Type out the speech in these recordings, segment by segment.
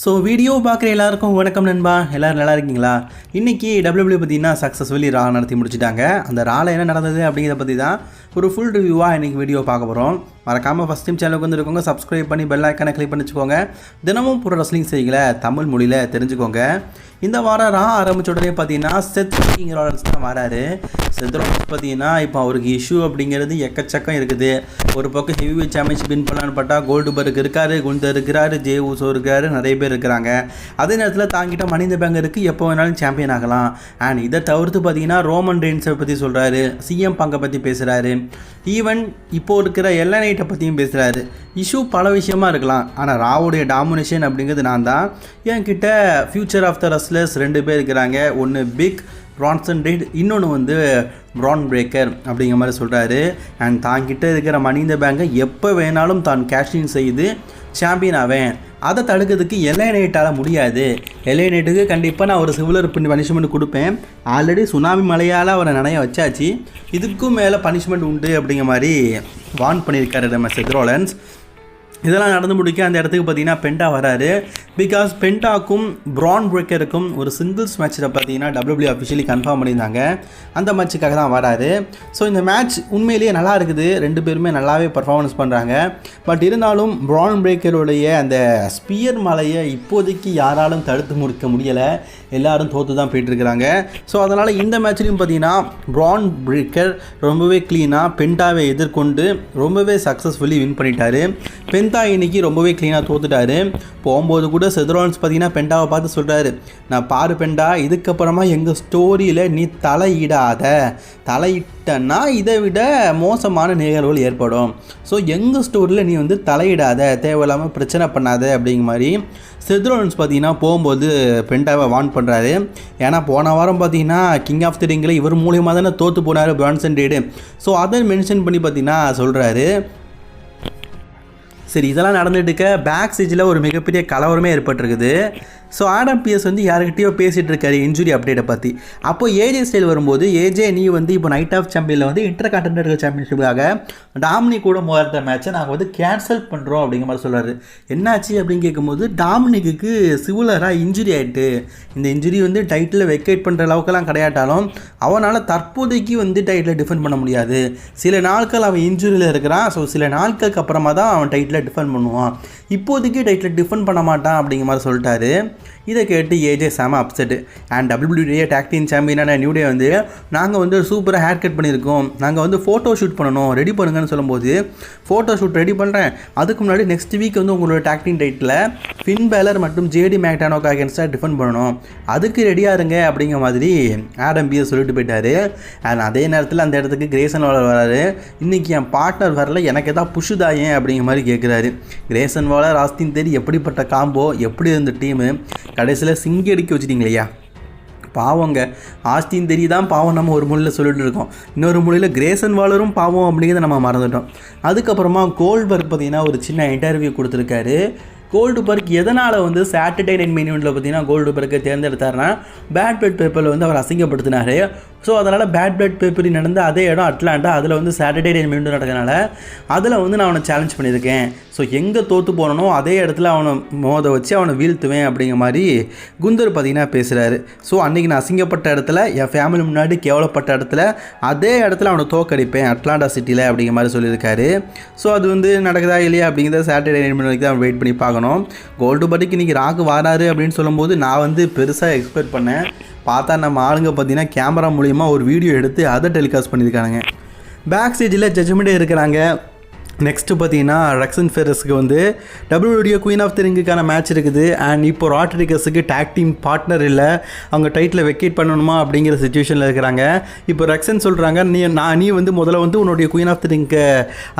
So video பார்க்குற எல்லாருக்கும் வணக்கம் நண்பா. எல்லோரும் நல்லா இருக்கீங்களா? இன்றைக்கி டபிள்யூபிள்யூ பார்த்தீங்கன்னா சக்ஸஸ்ஃபுல்லி ரா நடத்தி முடிச்சுட்டாங்க. அந்த ராவில் என்ன நடந்தது அப்படிங்கிறத பற்றி தான் ஒரு ஃபுல் ரிவ்யூவாக இன்றைக்கி வீடியோ பார்க்க போகிறோம் மறக்காமல் ஃபஸ்ட் டைம் சேனலுக்கு வந்துருக்கோங்க சப்ஸ்கிரைப் பண்ணி பெல் ஐக்கானை கிளிக் பண்ணிச்சுக்கோங்க. தினமும் புற ரஸ்லிங் செய்திகளை தமிழ் மொழியில் தெரிஞ்சுக்கோங்க. இந்த வாரம் ரா ஆரம்பித்த உடனே பார்த்தீங்கன்னா செத் ராலன்ஸ் தான் வராரு. செத் பார்த்தீங்கன்னா இப்போ அவருக்கு இஷ்யூ அப்படிங்கிறது எக்கச்சக்கம் இருக்குது. ஒரு பக்கம் ஹெவி வெயிட் சாம்பியன்ஷிப் வின் பண்ணலான்னு பார்த்தா கோல்டு பர்க் இருக்காரு குண்டர் இருக்கிறாரு ஜே ஊசோ இருக்காரு நிறைய பேர் இருக்கிறாங்க. அதே நேரத்தில் தாங்கிட்ட மனித பேங்க் இருக்குது எப்போ வேணாலும் சாம்பியன் ஆகலாம். அண்ட் இதை தவிர்த்து பார்த்தீங்கன்னா ரோமன் ரெயின்ஸை பற்றி சொல்கிறாரு சிஎம் பங்கை பற்றி பேசுகிறாரு ஈவன் இப்போ இருக்கிற எல்லா நைட்டை பற்றியும் பேசுகிறாரு இஷ்யூ பல விஷயமா இருக்கலாம். ஆனால் ராவுடைய டாமினேஷன் அப்படிங்கிறது நான் தான் என்கிட்ட ஃபியூச்சர் ஆஃப் த ரஸ்லர்ஸ் ரெண்டு பேர் இருக்கிறாங்க. ஒன்று பிக் ப்ரான்சன் ரீட் இன்னொன்று வந்து ப்ரான் பிரேக்கர் அப்படிங்கிற மாதிரி சொல்கிறாரு அண்ட் தாங்கிட்ட இருக்கிற மனித பேங்கை எப்போ வேணாலும் தான் கேஷின் செய்து சாம்பியன் ஆவேன். அதை தடுக்கிறதுக்கு எல்ஐ நைட்டால் முடியாது. எல்ஐ நைட்டுக்கு கண்டிப்பாக நான் ஒரு சிவிலர் பனிஷ்மெண்ட் கொடுப்பேன். ஆல்ரெடி சுனாமி மலையால் அவரை நனைய வச்சாச்சு. இதுக்கும் மேலே பனிஷ்மெண்ட் உண்டு அப்படிங்கிற மாதிரி வார்ன் பண்ணியிருக்காரு நம்ம செத்ரோலன்ஸ் இதெல்லாம் நடந்து முடிக்க அந்த இடத்துக்கு பார்த்தீங்கன்னா பென்டா வராரு. பிகாஸ் பென்டாக்கும் ப்ரான் பிரேக்கருக்கும் ஒரு சிங்கிள்ஸ் மேட்ச்சில் பார்த்தீங்கன்னா டபிள்யூபிள்யூ அஃபிஷியலி கன்ஃபார்ம் பண்ணியிருந்தாங்க. அந்த மேட்ச்சுக்காக தான் வராரு. ஸோ இந்த மேட்ச் உண்மையிலேயே நல்லா இருக்குது. ரெண்டு பேருமே நல்லாவே பர்ஃபார்மன்ஸ் பண்ணுறாங்க பட் இருந்தாலும் ப்ரான் பிரேக்கருடைய அந்த ஸ்பியர் மலையை இப்போதைக்கு யாராலும் தடுத்து முடிக்க முடியலை. எல்லாரும் தோற்று தான் போயிட்டுருக்கிறாங்க. ஸோ அதனால் இந்த மேட்ச்லையும் பார்த்தீங்கன்னா ப்ரான் பிரேக்கர் ரொம்பவே க்ளீனாக பென்டாவை எதிர்கொண்டு ரொம்பவே சக்ஸஸ்ஃபுல்லி வின் பண்ணிட்டாரு. பென்டா இன்னைக்கு ரொம்பவே க்ளீனாக தோத்துட்டாரு. போகும்போது கூட செதுரான்ஸ் பார்த்தீங்கன்னா பெண்டாவை பார்த்து சொல்கிறாரு நான் பாரு பெண்டா இதுக்கப்புறமா எங்கள் ஸ்டோரியில் நீ தலையிடாத. தலையிட்டன்னா இதை விட மோசமான நிகழ்வுகள் ஏற்படும். ஸோ எங்கள் ஸ்டோரியில் நீ வந்து தலையிடாத தேவையில்லாமல் பிரச்சனை பண்ணாத அப்படிங்கிற மாதிரி செதுரான்ஸ் பார்த்தீங்கன்னா போகும்போது பெண்டாவை வார்ன் பண்ணுறாரு ஏன்னா போன வாரம் பார்த்தீங்கன்னா கிங் ஆஃப் தி ரிங்கில் இவர் மூலியமாக தானே தோற்று போனார் பிரான்சன் ரீடு ஸோ அதை மென்ஷன் பண்ணி பார்த்தீங்கன்னா சொல்கிறாரு சரி இதெல்லாம் நடந்துட்டு இருக்க பேக் ஸ்டேஜில் ஒரு மிகப்பெரிய கலவரமே ஏற்பட்டிருக்குது. ஸோ ஆடம் பிஎஸ் வந்து யாருக்கிட்டேயோ பேசிகிட்டு இருக்காரு இன்ஜுரி அப்டேட்டை பற்றி அப்போ ஏஜே ஸ்டைல் வரும்போது ஏஜே நீ வந்து இப்போ நைட் ஆஃப் சாம்பியனில் வந்து இன்டர் கான்டினென்டல் சாம்பியன்ஷிப்பாக டாமினி கூட மோதிர மேட்சை நாங்கள் வந்து கேன்சல் பண்ணுறோம் அப்படிங்கிற மாதிரி சொல்கிறாரு என்னாச்சு அப்படின்னு கேட்கும்போது டாமினிக்கு சிவிலராக இன்ஜுரி ஆகிட்டு இந்த இன்ஜுரி வந்து டைட்டில் வெக்கேட் பண்ணுற அளவுக்குலாம் கிடையாட்டாலும் அவனால் தற்போதைக்கு வந்து டைட்டில் டிஃபெண்ட் பண்ண முடியாது. சில நாட்கள் அவன் இன்ஜுரியில் இருக்கிறான். ஸோ சில நாட்களுக்கு அப்புறமா தான் அவன் டைட்டில் டிஃபெண்ட் பண்ணுவான். இப்போதைக்கு டைட்டில் டிஃபெண்ட் பண்ண மாட்டான் அப்படிங்கிற மாதிரி சொல்லிட்டாரு. இதை கேட்டு ஏஜே செம அப்செட்டு அண்ட் டபிள்யூபிள்யூடிஏ டேக்டின் சாம்பியனான நியூ டே வந்து நாங்கள் வந்து சூப்பராக ஹேர் கட் பண்ணியிருக்கோம். நாங்கள் வந்து ஃபோட்டோ ஷூட் பண்ணணும் ரெடி பண்ணுங்கன்னு சொல்லும்போது ஃபோட்டோ ஷூட் ரெடி பண்ணுறேன் அதுக்கு முன்னாடி நெக்ஸ்ட் வீக் வந்து உங்களோட tag team title Finn Balor மற்றும் ஜேடி மேக்டானோக்கு அகேன்ஸ்டாக டிஃபெண்ட் பண்ணணும். அதுக்கு ரெடியாக இருங்க அப்படிங்கிற மாதிரி ஆடம் பிஎஸ் சொல்லிட்டு போயிட்டார். அண்ட் அதே நேரத்தில் அந்த இடத்துக்கு கிரேசன் வாலர் வராரு. இன்றைக்கி என் பார்ட்னர் வரல எனக்கு எதாவது புஷுதாயே அப்படிங்கிற மாதிரி கேட்குறாரு கிரேசன் வாலர் ஆஸ்தின் தேடி எப்படிப்பட்ட காம்போ எப்படி இருந்த டீமு கடைசியில் சிங்கி அடிக்க வச்சிட்டிங்களையா பாவங்க. ஆஸ்தின் தெரி தான் பாவம் நம்ம ஒரு மொழியில் சொல்லிட்டு இருக்கோம். இன்னொரு மொழியில் கிரேசன் வாலரும் பாவம் அப்படிங்கிறத நம்ம மறந்துட்டோம். அதுக்கப்புறமா கோல்பர்க் பார்த்தீங்கன்னா ஒரு சின்ன இன்டர்வியூ கொடுத்துருக்காரு. கோல்டு பர்க் எதனால் வந்து சாட்டர்டே நைட் மெனியூனில் பார்த்தீங்கன்னா கோல்டு பர்க்கை தேர்ந்தெடுத்தாருன்னா பேட் பெட் பேப்பரில் வந்து அவர் அசிங்கப்படுத்தினார். ஸோ அதனால் பேட் பிளட் பேப்பரி நடந்த அதே இடம் அட்லாண்டா அதில் வந்து சாட்டர்டே டே மீண்டும் நடக்கிறதுனால அதில் வந்து நான் அவனை சேலஞ்ச் பண்ணியிருக்கேன். ஸோ எங்கே தோற்று போனனோ அதே இடத்துல அவனை மோத வச்சு அவனை வீழ்த்துவேன் அப்படிங்கிற மாதிரி குந்தர் பார்த்தீங்கன்னா பேசுகிறாரு ஸோ அன்றைக்கி நான் அசிங்கப்பட்ட இடத்துல என் ஃபேமிலி முன்னாடி கேவலப்பட்ட இடத்துல அதே இடத்துல அவனை தோக்கடிப்பேன் அட்லாண்டா சிட்டியில் அப்படிங்கிற மாதிரி சொல்லியிருக்காரு. ஸோ அது வந்து நடக்குதா இல்லையா அப்படிங்கிறத சாட்டர்டே நைட் வரைக்கும் தான் வெயிட் பண்ணி பார்க்கணும். கோல்டு பட்டிக்கு இன்றைக்கி ராக்கு வராரு அப்படின்னு சொல்லும்போது நான் வந்து பெருசாக எக்ஸ்பெக்ட் பண்ணேன். பார்த்தா நம்ம ஆளுங்க பார்த்தீங்கன்னா கேமரா மூலியமாக ஒரு வீடியோ எடுத்து அதை டெலிகாஸ்ட் பண்ணியிருக்காங்க பேக் ஸ்டேஜில் ஜட்ஜ்மெண்ட்டே இருக்கிறாங்க. நெக்ஸ்ட்டு பார்த்தீங்கன்னா ரக்ஸன் ஃபெரஸ்க்கு வந்து டபிள்யூடியோ குயின் ஆஃப் தி ரிங்குக்கான மேட்ச் இருக்குது. அண்ட் இப்போ ராட்ரிகஸுக்கு டேக் டீம் பார்ட்னர் இல்லை. அவங்க டைட்டில் வெக்கேட் பண்ணணுமா அப்படிங்கிற சுச்சுவேஷனில் இருக்கிறாங்க. இப்போ ரக்ஸன் சொல்கிறாங்க நீ நான் நீ வந்து முதல்ல வந்து உன்னுடைய குயின் ஆஃப் தி ரிங்க்கு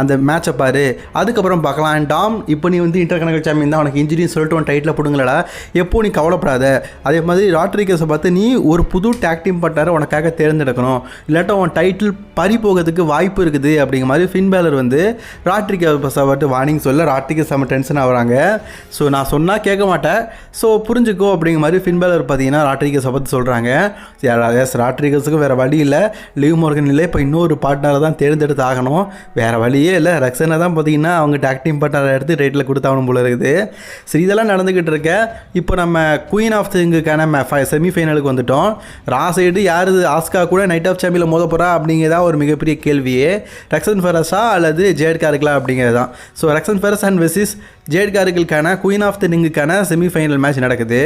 அந்த மேட்சை பாரு. அதுக்கப்புறம் பார்க்கலாம். அண்ட் டாம் இப்போ நீ வந்து இன்டர் கனெக்ட் சாம்பியன் தான். உனக்கு இன்ஜுரின்னு சொல்லிட்டு உன் டைட்டில் பிடுங்களடா எப்போ நீ கவலைப்படாத. அதே மாதிரி ராட்ரிகஸை பார்த்து நீ ஒரு புது டேக் டீம் பார்ட்னரை உனக்காக தேர்ந்தெடுக்கணும். இல்லாட்டா உன் டைட்டில் பறி போகிறதுக்கு வாய்ப்பு இருக்குது. அப்படிங்கிற மாதிரி ஃபின் பேலர் வந்து ராட்ரிக்கு பட்டு வார்னிங் சொல்ல ராட்ரிக்கு செம்ம டென்ஷன் ஆகிறாங்க. ஸோ நான் சொன்னால் கேட்க மாட்டேன். ஸோ புரிஞ்சுக்கோ அப்படிங்கிற மாதிரி ஃபின்பேலர் பார்த்தீங்கன்னா ராட்ரிகஸை பற்றி சொல்கிறாங்க எஸ் ராட்ரிகஸுக்கு வேறு வழி இல்லை. லீவ் மோர்கன் இல்லை இப்போ இன்னொரு பார்ட்னரை தான் தேர்ந்தெடுத்து ஆகணும். வேறு வழியே இல்லை. ரக்ஷனை தான் பார்த்தீங்கன்னா அவங்க டாக் டீம் பார்ட்னரை எடுத்து ரேட்டில் கொடுத்தாகணும் போல இருக்குது. சரி இதெல்லாம் நடந்துக்கிட்டு இருக்க. இப்போ நம்ம குயின் ஆஃப் திங்குக்கான செமிஃபைனலுக்கு வந்துட்டோம். ரா சைடு யார் ஆஸ்கா கூட நைட் ஆஃப் சாம்பியில் மோத போகிறா அப்படிங்கிறதா ஒரு மிகப்பெரிய கேள்வியே. ரக்ஸன் ஃபெரஸா அல்லது ஜேட் இருக்கலாம் அப்படிங்கிறது தான் so Roxanne Perez and versus Jade காருக்களுக்கான queen of the ரிங்குக்கான செமிஃபைனல் மேட்ச் நடக்குது.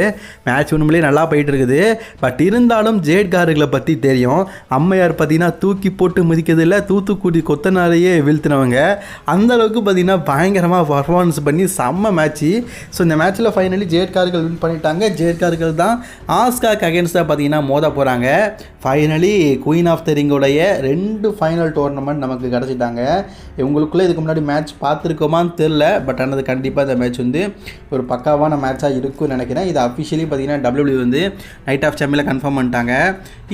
மேட்ச் உண்மையிலேயே நல்லா போயிட்டு இருக்குது பட் இருந்தாலும் ஜேட் காருகளை பற்றி தெரியும். அம்மையார் பார்த்தீங்கன்னா தூக்கி போட்டு மிதிக்கிறது இல்லை தூத்துக்குடி கொத்தனாலேயே வீழ்த்தினவங்க. அந்த அளவுக்கு பார்த்தீங்கன்னா பயங்கரமாக பர்ஃபார்மன்ஸ் பண்ணி செம்ம மேட்ச்சு ஸோ இந்த மேட்ச்சில் ஃபைனலி ஜேட் கார்கள் வின் பண்ணிட்டாங்க. ஜேட் கார்கள் தான் ஆஸ்காக் அகேன்ஸ்டாக பார்த்தீங்கன்னா மோத போகிறாங்க ஃபைனலி குயின் ஆஃப் த ரிங்கோடைய ரெண்டு ஃபைனல் டோர்னமெண்ட் நமக்கு கிடச்சிட்டாங்க. இவங்களுக்குள்ளே இதுக்கு முன்னாடி மேட்ச் பார்த்துருக்கோமான்னு தெரில பட் ஆனால் கண்டிப்பாக இந்த மேட்ச் வந்து ஒரு பக்காவான மேட்சாக இருக்கும்னு நினைக்கிறேன். இது அஃபிஷியலி பார்த்தீங்கன்னா டபிள்யூ வந்து நைட் ஆஃப் சாம்பியில் கன்ஃபார்ம் பண்ணிட்டாங்க.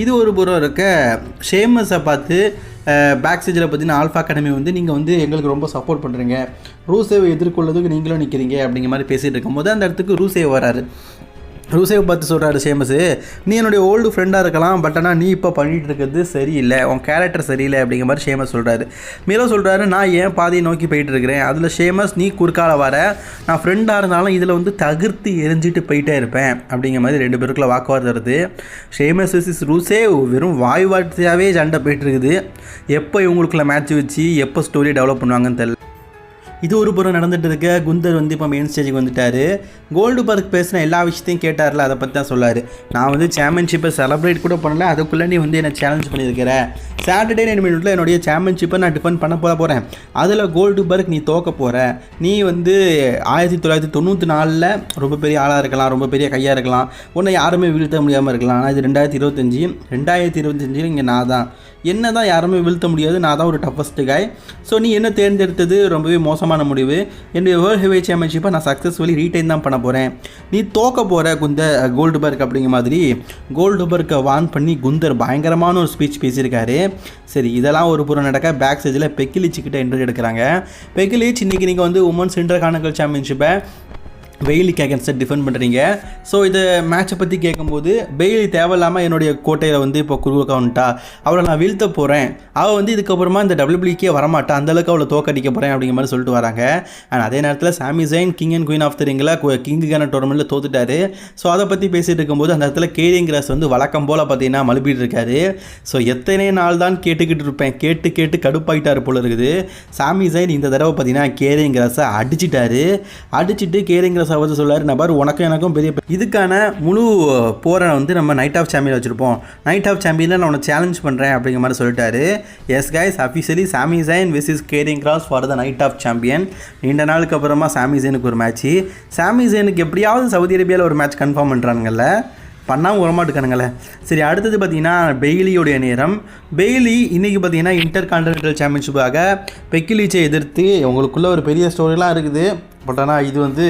இது ஒரு புறம் இருக்க ஷேமஸை பார்த்து பேக் ஸ்டேஜில் பார்த்தீங்கன்னா ஆல்ஃபா அகாடமி வந்து நீங்கள் வந்து எங்களுக்கு ரொம்ப சப்போர்ட் பண்ணுறீங்க ரூசேவை எதிர்கொள்ளதுக்கு நீங்களும் நிற்கிறீங்க அப்படிங்கிற மாதிரி பேசிகிட்டு இருக்கும்போது அந்த இடத்துக்கு ரூசேவ் வராரு. ரூசேவ் பார்த்து சொல்கிறாரு சேமஸு நீ என்னுடைய ஓல்டு ஃப்ரெண்டாக இருக்கலாம் பட் ஆனால் நீ இப்போ பண்ணிகிட்டு இருக்கிறது சரியில்லை. உன் கேரக்டர் சரியில்லை அப்படிங்கிற மாதிரி ஷேமஸ் சொல்கிறாரு மீரோ சொல்கிறாரு நான் ஏன் பாதையை நோக்கி போயிட்டு இருக்கிறேன். அதில் ஷேமஸ் நீ குறுக்கால வர. நான் ஃப்ரெண்டாக இருந்தாலும் இதில் வந்து தகிர்த்து எரிஞ்சிட்டு போயிட்டே இருப்பேன் அப்படிங்கிற மாதிரி ரெண்டு பேருக்குள்ள வாக்குவாதம் வருது. ஷேமஸ் விசிஸ் ரூசே வெறும் வாய் வார்த்தையாகவே சண்டை போயிட்டு இருக்குது. எப்போ இவங்களுக்குள்ள மேட்ச் வச்சு எப்போ ஸ்டோரி டெவலப் பண்ணுவாங்கன்னு தெரியல. இது ஒரு புறம் நடந்துட்டு இருக்க. குந்தர் வந்து இப்போ மெயின் ஸ்டேஜுக்கு வந்துட்டார். கோல்டு பர்க் பேசின எல்லா விஷயத்தையும் கேட்டார்ல அதை பற்றி தான் சொல்லார். நான் வந்து சாம்பியன்ஷிப்பை செலிப்ரேட் கூட பண்ணல அதுக்குள்ளே நீ வந்து என்னை சேலஞ்ச் பண்ணியிருக்கிறேன் சாட்டர்டே நைன் மினிட்ல என்னுடைய சாம்பியன்ஷிப்பை நான் டிஃபெண்ட் பண்ண போக போகிறேன் அதில் கோல்டு பர்க் நீ தோக்க போகிற நீ வந்து ஆயிரத்தி தொள்ளாயிரத்தி தொண்ணூற்றி நாலில் ரொம்ப பெரிய ஆளாக இருக்கலாம் ரொம்ப பெரிய கையாக இருக்கலாம். உன்னை யாருமே வீழ்த்த முடியாமல் இருக்கலாம். ஆனால் இது ரெண்டாயிரத்தி இருபத்தஞ்சி ரெண்டாயிரத்தி இருபத்தஞ்சில் இங்கே நான் தான். என்ன தான் யாருமே வீழ்த்த முடியாது நான் தான் ஒரு டஃபஸ்ட் காய் ஸோ நீ என்ன தேர்ந்தெடுத்தது? ரொம்பவே மோசமான முடிவு. என்னுடைய வேர்ல்டு ஹெவி சாம்பியன்ஷிப்பை நான் சக்ஸஸ்ஃபுல்லி ரீட்டைன் தான் பண்ண போகிறேன் நீ தோக்க போகிற குந்த கோல்டுபர்க் அப்படிங்கிற மாதிரி கோல்டுபர்க்கை வான் பண்ணி குந்தர் பயங்கரமான ஒரு ஸ்பீச் பேசியிருக்காரு. சரி இதெல்லாம் ஒரு புறம் நடக்க பேக் ஸ்டேஜில் பெக்கிலிச்சுக்கிட்ட இன்டர்வியூ எடுக்கிறாங்க. பெக்கிலிச் இன்றைக்கி நீங்கள் வந்து உமன்ஸ் இன்டர் கானக்கல் சாம்பியன்ஷிப்பை வெயிலுக்கு அகேன்ஸ்டாக டிஃபெண்ட் பண்ணுறீங்க ஸோ இது மேட்சை பற்றி கேட்கும்போது பெய்லி தேவையில்லாமல் என்னுடைய கோட்டையில் வந்து இப்போ குருவக்கா வந்துட்டா அவளை நான் வீழ்த்த போகிறேன் அவள் வந்து இதுக்கப்புறமா இந்த டபிள்யூபிளிக்கே வரமாட்டா. அந்தளவுக்கு அவளை தோக்கடிக்க போகிறேன் அப்படிங்கிற மாதிரி சொல்லிட்டு வராங்க. அண்ட் அதே நேரத்தில் Sami Zayn King and Queen of தெரியுங்களா கிங்குக்கான டோர்னமெண்ட்டில் தோத்துட்டாரு. ஸோ அதை பற்றி பேசிகிட்டு இருக்கும்போது அந்த இடத்துல கேரிங் கிராஸ் வந்து வழக்கம் போல் பார்த்தீங்கன்னா மழுப்பிட்டு இருக்காரு. ஸோ எத்தனை நாள் தான் கேட்டுக்கிட்டு இருப்பேன். கேட்டு கேட்டு கடுப்பாயிட்டார் போல இருக்குது. சாமி ஜெயின் இந்த தடவை பார்த்தீங்கன்னா கேரிங் கிராஸை அடிச்சிட்டாரு. அடிச்சிட்டு கேரிங் கிராஸ் அவர்த்து சொல்லார் நபர் உனக்கும் எனக்கும் பெரிய இதுக்கான முழு போரை வந்து நம்ம நைட் ஆஃப் சாம்பியன் வச்சுருப்போம். நைட் ஆஃப் சாம்பியனில் நான் உன்னை சேலஞ்ச் பண்ணுறேன் அப்படிங்கிற மாதிரி சொல்லிட்டாரு. Yes guys officially Sami Zayn wiz is caring cross for the Night of Champion நீண்ட நாளுக்கு அப்புறமா சாமி ஜெயினுக்கு ஒரு மேட்ச்சு சாமி ஜெயினுக்கு எப்படியாவது சவுதி அரேபியாவில் ஒரு மேட்ச் கன்ஃபார்ம் பண்ணுறாங்கல்ல பண்ணாமல் வரமாட்டுக்கானுங்களே சரி அடுத்தது பார்த்தீங்கன்னா பெய்லியோடைய நேரம். பெய்லி இன்றைக்கி பார்த்தீங்கன்னா இன்டர் கான்டினென்டல் சாம்பியன்ஷிப்பாக பெக்கிலீச்சை எதிர்த்து உங்களுக்குள்ளே ஒரு பெரிய ஸ்டோரிலாம் இருக்குது. பட் ஆனால் இது வந்து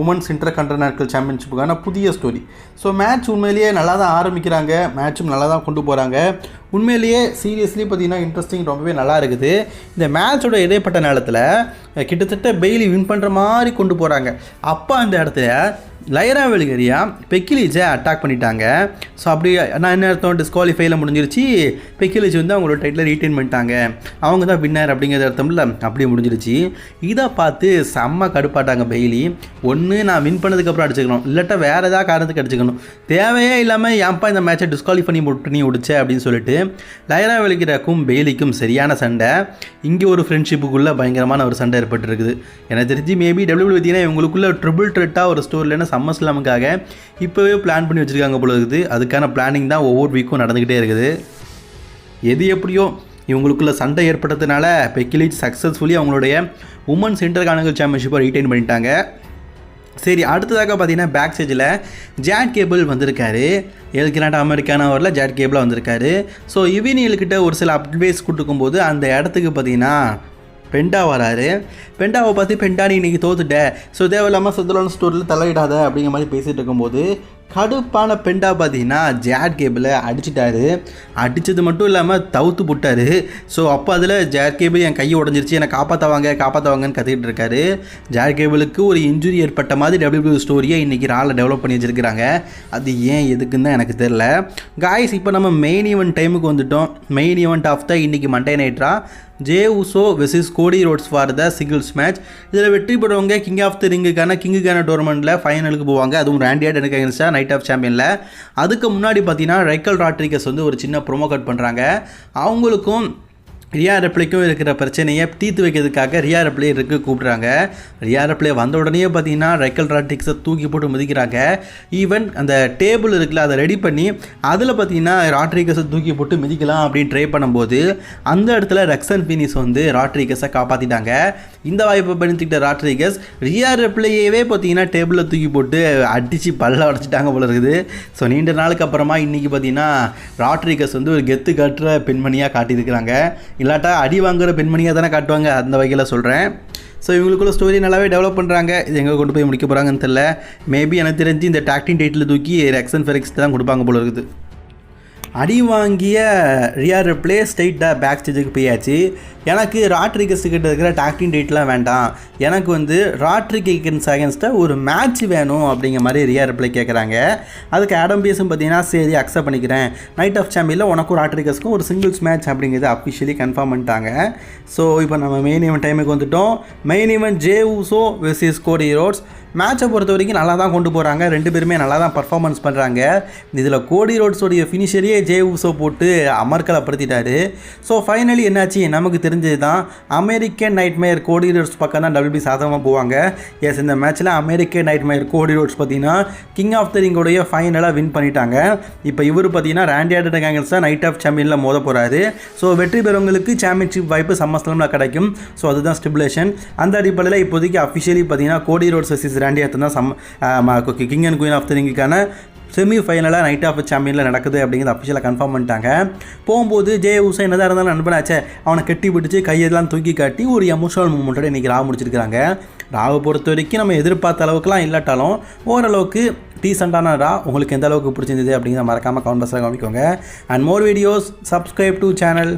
உமன்ஸ் இன்டர் கான்டினென்டல் சாம்பியன்ஷிப்புக்கான புதிய ஸ்டோரி. ஸோ மேட்ச் உண்மையிலேயே நல்லா தான் ஆரம்பிக்கிறாங்க. மேட்சும் நல்லா தான் கொண்டு போகிறாங்க உண்மையிலேயே சீரியஸ்லி பார்த்தீங்கன்னா இன்ட்ரெஸ்டிங் ரொம்பவே நல்லா இருக்குது. இந்த மேட்சோட இடைப்பட்ட நேரத்தில் கிட்டத்தட்ட பெய்லி வின் பண்ணுற மாதிரி கொண்டு போகிறாங்க அப்போ அந்த இடத்துல லைரா வெளிகரியா பெக்கிலிஜை அட்டாக் பண்ணிட்டாங்க. ஸோ அப்படி நான் என்ன அர்த்தம்? டிஸ்குவாலிஃபைல முடிஞ்சிருச்சு. பெக்கிலிஜ் வந்து அவங்களோட டைட்டில் ரீட்டைன் பண்ணிட்டாங்க. அவங்க தான் வின்னர் அப்படிங்கிறது அர்த்தம்ல அப்படியே முடிஞ்சிருச்சு. இதை பார்த்து செம்ம கடுப்பாட்டாங்க பெய்லி. ஒன்று நான் வின் பண்ணதுக்கப்புறம் அடிச்சுக்கணும். இல்லாட்டா வேறு ஏதாவது காரணத்துக்கு அடிச்சுக்கணும். தேவையே இல்லாமல் ஏன்ப்பா இந்த மேட்சை டிஸ்குவாலிஃபை பண்ணி முட்டு நீ உடிச்ச அப்படின்னு சொல்லிட்டு லைரா வெளிக்கிறக்கும் பெய்லிக்கும் சரியான சண்டை. இங்கே ஒரு ஃப்ரெண்ட்ஷிப்புக்குள்ளே பயங்கரமான ஒரு சண்டை ஏற்பட்டுருக்குது. எனக்கு தெரிஞ்சு மேபி டபிள்யூபிள்யூ பார்த்தீங்கன்னா இவங்களுக்குள்ள ட்ரிபிள் ட்ரெட்டாக ஒரு ஸ்டோரியில் சம்மர் ஸ்லாமுக்காக இப்போவே பிளான் பண்ணி வச்சுருக்காங்க போல இருக்குது. அதுக்கான பிளானிங் தான் ஒவ்வொரு வீக்கும் நடந்துக்கிட்டே இருக்குது. எது எப்படியோ இவங்களுக்குள்ள சண்டை ஏற்பட்டதுனால பெக்கிலிச் சக்ஸஸ்ஃபுல்லி அவங்களுடைய உமன்ஸ் இன்டர் கானகல் சாம்பியன்ஷிப்பை ரீட்டைன் பண்ணிட்டாங்க. சரி அடுத்ததாக பார்த்தீங்கன்னா பேக் ஸ்டேஜில் ஜாட் கேபிள் வந்திருக்காரு எல்கிராண்ட் அமெரிக்கான வரல ஜாட் கேபிளாக வந்திருக்காரு. ஸோ இவினியல்கிட்ட ஒரு சில அட்வைஸ் கொடுக்கும்போது அந்த இடத்துக்கு பார்த்தீங்கன்னா பெண்டா வராரு. பெண்டாவை பார்த்து பெண்டா நீ இன்றைக்கி தோத்துட்ட. ஸோ தேவையில்லாமல் சுத்தலான ஸ்டோரியில் தலையிடாத அப்படிங்கிற மாதிரி பேசிகிட்டு இருக்கும்போது கடுப்பான பெண்டா பார்த்தீங்கன்னா ஜேட் கேபிளை அடிச்சிட்டாரு. அடித்தது மட்டும் இல்லாமல் தவுத்து போட்டாரு. ஸோ அப்போ அதில் ஜேட் கேபிள் என் கையை உடஞ்சிருச்சு. என்னை காப்பாற்றுவாங்க காப்பாற்றுவாங்கன்னு கற்றுக்கிட்டு இருக்காரு. ஜேட் கேபிளுக்கு ஒரு இன்ஜுரி ஏற்பட்ட மாதிரி டபிள்யூ ஸ்டோரியை இன்றைக்கி ராலில் டெவலப் பண்ணி வச்சிருக்கிறாங்க. அது ஏன் எதுக்குன்னு தான் எனக்கு தெரில காய்ஸ் இப்போ நம்ம மெயின் ஈவெண்ட் டைமுக்கு வந்துட்டோம். மெயின் ஈவெண்ட் ஆஃப் த இன்றைக்கி Monday night Raw Jey Uso versus Cody Rhodes for the singles match இதில் வெற்றி பெறவங்க கிங் ஆஃப் த ரிங்குக்கான கிங்குக்கான டோர்னமெண்ட்டில் ஃபைனலுக்கு போவாங்க. அதுவும் ரேண்டியாட் எனக்கு நைட் நைட் ஆஃப் சாம்பியனில் அதுக்கு முன்னாடி பார்த்தீங்கன்னா ரைக்கல் ராட்ரிகஸ் வந்து ஒரு சின்ன ப்ரோமோ கட் பண்ணுறாங்க அவங்களுக்கும் ரியா ரெப்ளைக்கும் இருக்கிற பிரச்சனையை தீர்த்து வைக்கிறதுக்காக ரியா ரெப்ளே இருக்கு கூப்பிட்றாங்க. ரியா ரெப்ளே வந்த உடனே பார்த்தீங்கன்னா ரைக்கல் ராட்டிக்ஸை தூக்கி போட்டு மிதிக்கிறாங்க. ஈவன் அந்த டேபிள் இருக்குல்ல அதை ரெடி பண்ணி அதில் பார்த்தீங்கன்னா ராட்ரிகஸை தூக்கி போட்டு மிதிக்கலாம் அப்படின்னு ட்ரை பண்ணும்போது அந்த இடத்துல ரெக்ஸன் பீனிஸ் வந்து ராட்ரிகஸை காப்பாற்றிட்டாங்க இந்த வாய்ப்பை பயன்படுத்திக்கிட்ட ராட்ரிகஸ் ரியா ரெப்ளையவே பார்த்தீங்கன்னா டேபிளில் தூக்கி போட்டு அடித்து பல்ல உடச்சிட்டாங்க போல இருக்குது. ஸோ நீண்ட நாளுக்கு அப்புறமா இன்றைக்கி பார்த்தீங்கன்னா ராட்ரிகஸ் வந்து ஒரு கெத்து காட்டுற பெண்மணியாக காட்டியிருக்கிறாங்க. இல்லாட்டா அடி வாங்குற பெண்மணியாக தானே காட்டுவாங்க அந்த வகையில் சொல்கிறேன் ஸோ இவங்களுக்குள்ள ஸ்டோரி நல்லாவே டெவலப் பண்ணுறாங்க இது எங்கே கொண்டு போய் முடிக்க போகிறாங்கன்னு தெரில மேபி எனக்கு தெரிஞ்சு இந்த டாக்டிங் டைட்டில் தூக்கி ரெக்ஸன் ஃபெரிக்ஸ் தான் கொடுப்பாங்க போல இருக்குது. அடி வாங்கிய ரியா ரிப்ளே ஸ்ட்ரைட்டாக பேக் ஸ்டேஜுக்கு போயாச்சு. எனக்கு ராட்ரிகஸ் கிட்ட இருக்கிற டாக்டிங் டேட்லாம் வேண்டாம். எனக்கு வந்து ராட்ரிகன்ஸ் அகேன்ஸ்டாக ஒரு மேட்ச் வேணும் அப்படிங்கிற மாதிரி ரியா ரிப்ளை கேட்குறாங்க அதுக்கு ஆடம் பிஎஸும் பார்த்தீங்கன்னா சரி அக்செப்ட் பண்ணிக்கிறேன். நைட் ஆஃப் சாம்பியனில் உனக்கும் ராட்ரிகஸ்க்கும் ஒரு சிங்கிள்ஸ் மேட்ச் அப்படிங்கிறது அஃபிஷியலி கன்ஃபார்ம் பண்ணிட்டாங்க. ஸோ இப்போ நம்ம மெயின் ஈவெண்ட் டைமுக்கு வந்துட்டோம். Main event Jey Uso versus Cody Rhodes மேட்சை பொறுத்த வரைக்கும் நல்லா தான் கொண்டு போகிறாங்க ரெண்டு பேருமே நல்லா தான் பர்ஃபார்மன்ஸ் பண்ணுறாங்க இதில் கோடி ரோட்ஸோடைய ஃபினிஷரையே ஜே ஊசோ போட்டு அமர்க்கலப்படுத்திட்டாரு. ஸோ ஃபைனலி என்னாச்சு? நமக்கு தெரிஞ்சது தான் அமெரிக்கன் நைட்மேயர் கோடி ரோட்ஸ் பக்கம் தான் டபிள்யூபி சாதகமாக போவாங்க. எஸ் இந்த மேட்ச்சில் அமெரிக்கன் நைட்மேயர் கோடி ரோட்ஸ் பார்த்தீங்கன்னா கிங் ஆஃப் த ரிங்கோடைய ஃபைனலாக வின் பண்ணிட்டாங்க. இப்போ இவர் பார்த்தீங்கன்னா ரேண்டி ஆர்டர் கேங்கல்ஸ் தான் நைட் ஆஃப் சாம்பியனில் மோத போகிறாரு ஸோ வெற்றி பெறவங்களுக்கு சாம்பியன்ஷிப் வாய்ப்பு சம்மஸ்தலமில் கிடைக்கும். ஸோ அதுதான் ஸ்டிபுலேஷன் அந்த அடிப்படையில் இப்போதைக்கு அஃபிஷியலி பார்த்தீங்கன்னா கோடி ரோட்ஸ் வசிஸ் கிராண்டியாக தான் some King and Queen of the ரிங்குக்கான semi ஃபைனலாக நைட் ஆஃப் சாம்பியனில் நடக்குது அப்படிங்கிறது அஃபிஷியலாக கன்ஃபார்ம் பண்ணிட்டாங்க. போகும்போது ஜே உசை என்னதான் இருந்தாலும் நண்பனாச்சே அவனை கட்டி பிடிச்சி கையெல்லாம் தூக்கி காட்டி ஒரு எமோஷனல் மூமெண்ட்டோட இன்றைக்கி ராவ் முடிச்சிருக்காங்க ராவை பொறுத்த வரைக்கும் நம்ம எதிர்பார்த்த அளவுக்குலாம் இல்லாட்டாலும் ஓரளவுக்கு டீசெண்டான ரா உங்களுக்கு எந்த அளவுக்கு பிடிச்சிருந்தது அப்படிங்கிறத மறக்காமல் கவுண்ட் பஸ்ஸில் காமிக்கோங்க. And more videos subscribe to channel